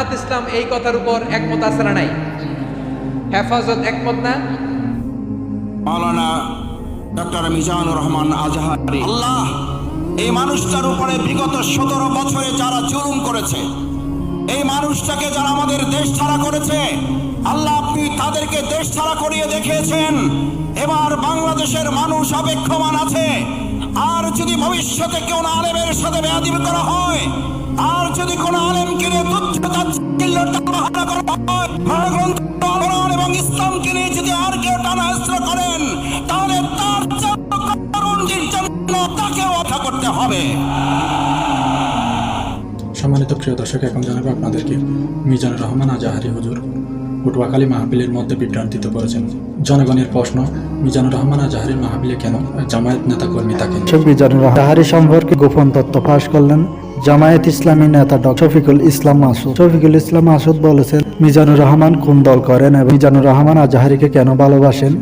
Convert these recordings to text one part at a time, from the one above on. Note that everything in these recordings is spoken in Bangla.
জামাত ইসলাম এই কথার উপর একমত না নাই? হেফাজত একমত না? মাওলানা ডক্টর মিজানুর রহমান আজহারি। আল্লাহ, এই মানুষটার উপরে বিগত সতেরো বছরে যারা জুলুম করেছে, এই মানুষটাকে যারা আমাদের দেশ ছাড়া করেছে, আল্লাহ আপনি তাদেরকে দেশ ছাড়া করিয়ে দেখিয়েছেন। এবার বাংলাদেশের মানুষ অপেক্ষমান আছে। আর যদি ভবিষ্যতে কেউ আলেমের সাথে বেয়াদিবি করা হয় আর যদি কোনো আলেমকে নিয়ে তুচ্ছ করা হয় এবং ইসলামকে নিয়ে যদি আর কেউ টানা করেন তাহলে তার জন্য করুণ জন্য তাকেও অপেক্ষা করতে হবে। সম্মানিত প্রিয় দর্শক এখন জানাব আপনাদেরকে মিজানুর রহমান আজাহারি হুজুর পটুয়াখালী মাহফিলের মধ্যে বিভ্রান্তিত করেছেন। জনগণের প্রশ্ন মিজানুর রহমান আজাহারির মাহফিলে কেন জামায়াত নেতাকর্মী তাকে শেখ মিজানুর রহমান সম্পর্কে গোপন তথ্য ফাঁস করলেন। জামায়াত ইসলামী নেতা ডক্টর শফিকুল ইসলাম মাসুদ। শফিকুল ইসলাম মাসুদ বলেছেন মিজানুর রহমান কোন দল করেন এবং মিজানুর রহমান আজাহারিকে কেন ভালোবাসেন?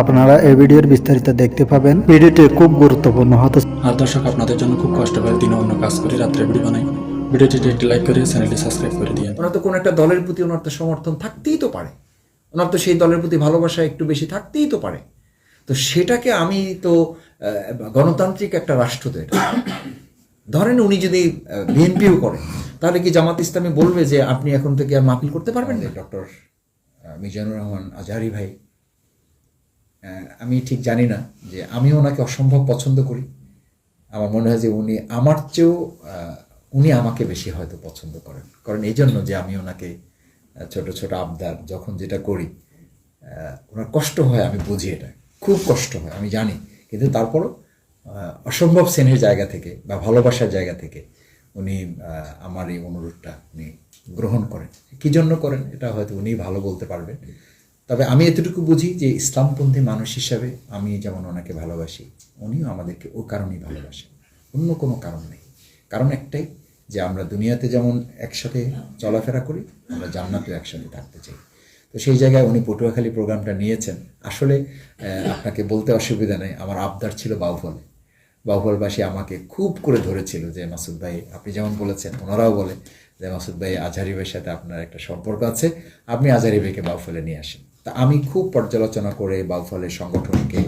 আপনারা এই ভিডিওর বিস্তারিত দেখতে পাবেন। ভিডিওটি খুব গুরুত্বপূর্ণ হতে আর দর্শক আপনাদের জন্য খুব কষ্ট করে দিনে অন্য কাজ করে রাত্রে ভিডিও বানাই। ভিডিওটিতে একটি লাইক করে চ্যানেলটি সাবস্ক্রাইব করে দিয়ে ওনার তো কোনো একটা দলের প্রতি ওনার তো সমর্থন থাকতেই তো পারে। ওনার তো সেই দলের প্রতি ভালোবাসা একটু বেশি থাকতেই তো পারে। তো সেটাকে আমি তো আহ, গণতান্ত্রিক একটা রাষ্ট্র তো এটা ধরেন উনি যদি বিএনপিও করে, তাহলে কি জামাত ইসলামী বলবে যে আপনি এখন থেকে আর মাহফিল করতে পারবেন না? ডক্টর মিজানুর রহমান আজহারি ভাই আমি ঠিক জানি না যে আমি ওনাকে অসম্ভব পছন্দ করি। আমার মনে হয় যে উনি আমার চেয়েও উনি আমাকে বেশি হয়তো পছন্দ করেন। কারণ এই জন্য যে আমি ওনাকে ছোট ছোট আবদার যখন যেটা করি ওনার কষ্ট হয়, আমি বুঝি এটা। খুব কষ্ট হয়, আমি জানি। কিন্তু তারপরও অসম্ভব স্নেহের জায়গা থেকে বা ভালোবাসার জায়গা থেকে উনি আমার এই অনুরোধটা উনি গ্রহণ করেন। কী জন্য করেন এটা হয়তো উনি ভালো বলতে পারবেন। তবে আমি এতটুকু বুঝি যে ইসলামপন্থী মানুষ হিসাবে আমি যেমন ওনাকে ভালোবাসি, উনিও আমাদেরকে ও কারণেই ভালোবাসেন। অন্য কোনো কারণ নেই। কারণ একটাই যে আমরা দুনিয়াতে যেমন একসাথে চলাফেরা করি, আমরা জান্নাতেও একসাথে থাকতে চাই। তো সেই জায়গায় উনি পটুয়াখালী প্রোগ্রামটা নিয়েছেন। আসলে আপনাকে বলতে অসুবিধা নেই, আমার আবদার ছিল বাউফলে। বাউফলবাসী আমাকে খুব করে ধরেছিল যে, মাসুদ ভাই, আপনি যেমন বলেছেন, ওনারাও বলে যে, মাসুদ ভাই, আজহারি ভাইয়ের সাথে আপনার একটা সম্পর্ক আছে, আপনি আজহারি ভাইকে বাউফলে নিয়ে আসেন। তা আমি খুব পর্যালোচনা করে বাউফলের সংগঠনকে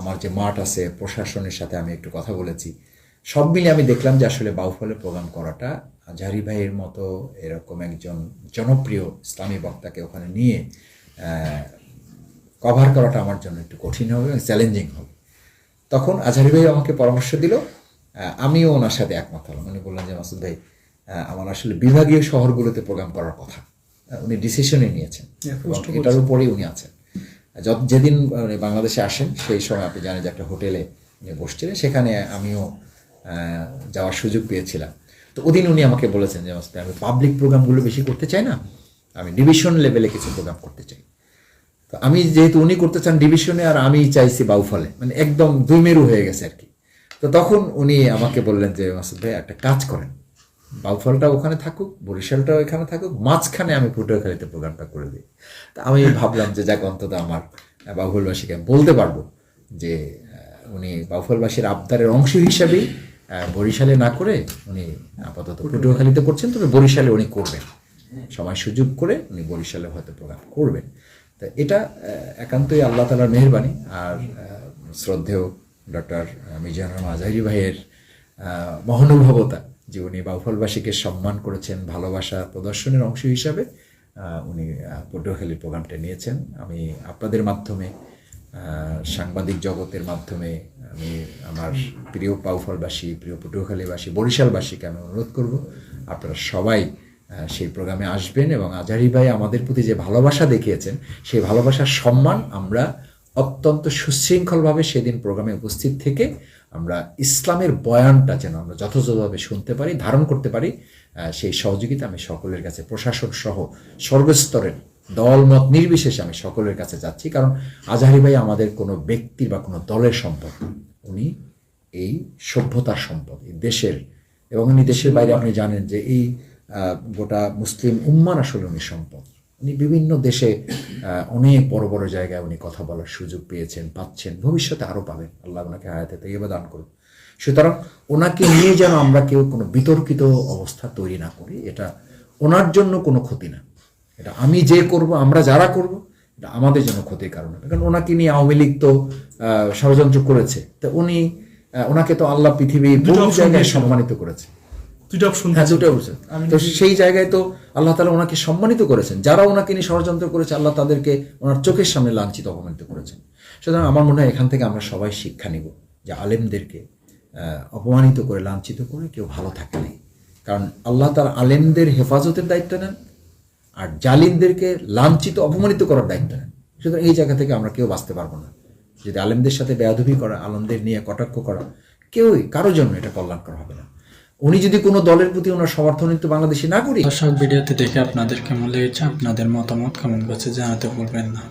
আমার যে মাঠ আছে, প্রশাসনের সাথে আমি একটু কথা বলেছি। সব মিলে আমি দেখলাম যে, আসলে বাউফলে প্রোগ্রাম করাটা আজহারি ভাইয়ের মতো এরকম একজন জনপ্রিয় ইসলামী বক্তাকে ওখানে নিয়ে কভার করাটা আমার জন্য একটু কঠিন হবে এবং চ্যালেঞ্জিং হবে। তখন আজহারি ভাই আমাকে পরামর্শ দিল। আমিও ওনার সাথে একমত হলাম। উনি বললেন যে মাসুদ ভাই আমার আসলে বিভাগীয় শহরগুলোতে প্রোগ্রাম করার কথা। উনি ডিসিশনে নিয়েছেন এবং এটার উপরেই উনি আছেন। যত- যেদিন উনি বাংলাদেশে আসেন সেই সময় আপনি জানেন যে একটা হোটেলে উনি বসছিলেন। সেখানে আমিও যাওয়ার সুযোগ পেয়েছিলাম। তো ওদিন উনি আমাকে বলেছেন যে মাসুদ ভাই, আমি পাবলিক প্রোগ্রামগুলো বেশি করতে চাই না। আমি ডিভিশন লেভেলে কিছু প্রোগ্রাম করতে চাই। তো আমি যেহেতু উনি করতে চান ডিভিশনে আর আমি চাইছি বাউফলে মানে একদম দুই মেরু হয়ে গেছে আর কি। তো তখন উনি আমাকে বললেন যে মাসুদ ভাই একটা কাজ করেন। বাউফলটা ওখানে থাকুক বরিশালটাও এখানে থাকুক মাঝখানে আমি পটুয়াখালীতে প্রোগ্রামটা করে দিই। তা আমি ভাবলাম যে যাক অন্তত আমার বাউফলবাসীকে আমি বলতে পারব যে উনি বাউফলবাসীর আবদারের অংশ হিসাবেই বরিশালে না করে উনি আপাতত পটুয়াখালীতে করছেন তবে বরিশালে উনি করবেন। সময় সুযোগ করে উনি বরিশালে হয়তো প্রোগ্রাম করবেন। তো এটা একান্তই আল্লাহ তালার মেহরবানি। আর শ্রদ্ধেয় ডক্টর মিজানুর আজহারি ভাইয়ের মহানুভবতা, যে উনি বাউফলবাসীকে সম্মান করেছেন, ভালোবাসা প্রদর্শনের অংশ হিসাবে উনি পটুয়াখালীর প্রোগ্রামটা নিয়েছেন। আমি আপনাদের মাধ্যমে সাংবাদিক জগতের মাধ্যমে, আমি আমার প্রিয় পাউফলবাসী প্রিয় পটুয়াখালীবাসী, বরিশালবাসীকে আমি অনুরোধ করব, আপনারা সবাই সেই প্রোগ্রামে আসবেন এবং আজহারি ভাই আমাদের প্রতি যে ভালোবাসা দেখিয়েছেন, সেই ভালোবাসার সম্মান আমরা অত্যন্ত সুশৃঙ্খলভাবে সেদিন প্রোগ্রামে উপস্থিত থেকে আমরা ইসলামের বয়ানটা যেন আমরা যথাযথভাবে শুনতে পারি, ধারণ করতে পারি সেই সহযোগিতা আমি সকলের কাছে, প্রশাসন সহ সর্বস্তরের দলমত নির্বিশেষে আমি সকলের কাছে যাচ্ছি। কারণ আজহারি ভাই আমাদের কোনো ব্যক্তির বা কোনো দলের সম্পদ উনি এই সভ্যতার সম্পদ, এই দেশের এবং উনি দেশের বাইরে, আপনি জানেন যে এই গোটা মুসলিম উম্মান আসলে উনি সম্পদ। উনি বিভিন্ন দেশে অনেক বড় বড় জায়গায় উনি কথা বলার সুযোগ পেয়েছেন পাচ্ছেন ভবিষ্যতে আরও পাবেন। আল্লাহ ওনাকে হায়াতে তৈবা দান করুন সুতরাং ওনাকে নিয়ে যেন আমরা কেউ কোনো বিতর্কিত অবস্থা তৈরি না করি এটা ওনার জন্য কোনো ক্ষতি না। এটা আমি যে করব আমরা যারা করব এটা আমাদের জন্য ক্ষতির কারণ হবে। কারণ ওনাকে নিয়ে আওয়ামী লীগ তো ষড়যন্ত্র করেছে। তো উনি ওনাকে তো আল্লাহ পৃথিবী বহু জায়গায় সম্মানিত করেছে। অপশন হ্যাঁ দুটো তো সেই জায়গায় তো আল্লাহ তালা ওনাকে সম্মানিত করেছেন। যারা ওনাকে নিয়ে ষড়যন্ত্র করেছে আল্লাহ তাদেরকে ওনার চোখের সামনে লাঞ্ছিত অপমানিত করেছেন। সুতরাং আমার মনে হয় এখান থেকে আমরা সবাই শিক্ষা নিব যে আলেমদেরকে অপমানিত করে লাঞ্ছিত করে কেউ ভালো থাকে নাই। কারণ আল্লাহ তার আলেমদের হেফাজতের দায়িত্ব নেন আর জালিমদেরকে লাঞ্ছিত অপমানিত করার দায়িত্ব নেন। সুতরাং এই জায়গা থেকে আমরা কেউ বাঁচতে পারব না। যদি আলেমদের সাথে বেয়াদবি করা আলমদের নিয়ে কটাক্ষ করা কেউই কারোর জন্য এটা কল্যাণকর হবে না। উনি যদি কোনো দলের প্রতি ওনার সমর্থন একটু বাংলাদেশে না করি দর্শক ভিডিওতে দেখে আপনাদের কেমন লেগেছে? আপনাদের মতামত কমেন্ট করছে জানাতে ভুলবেন না।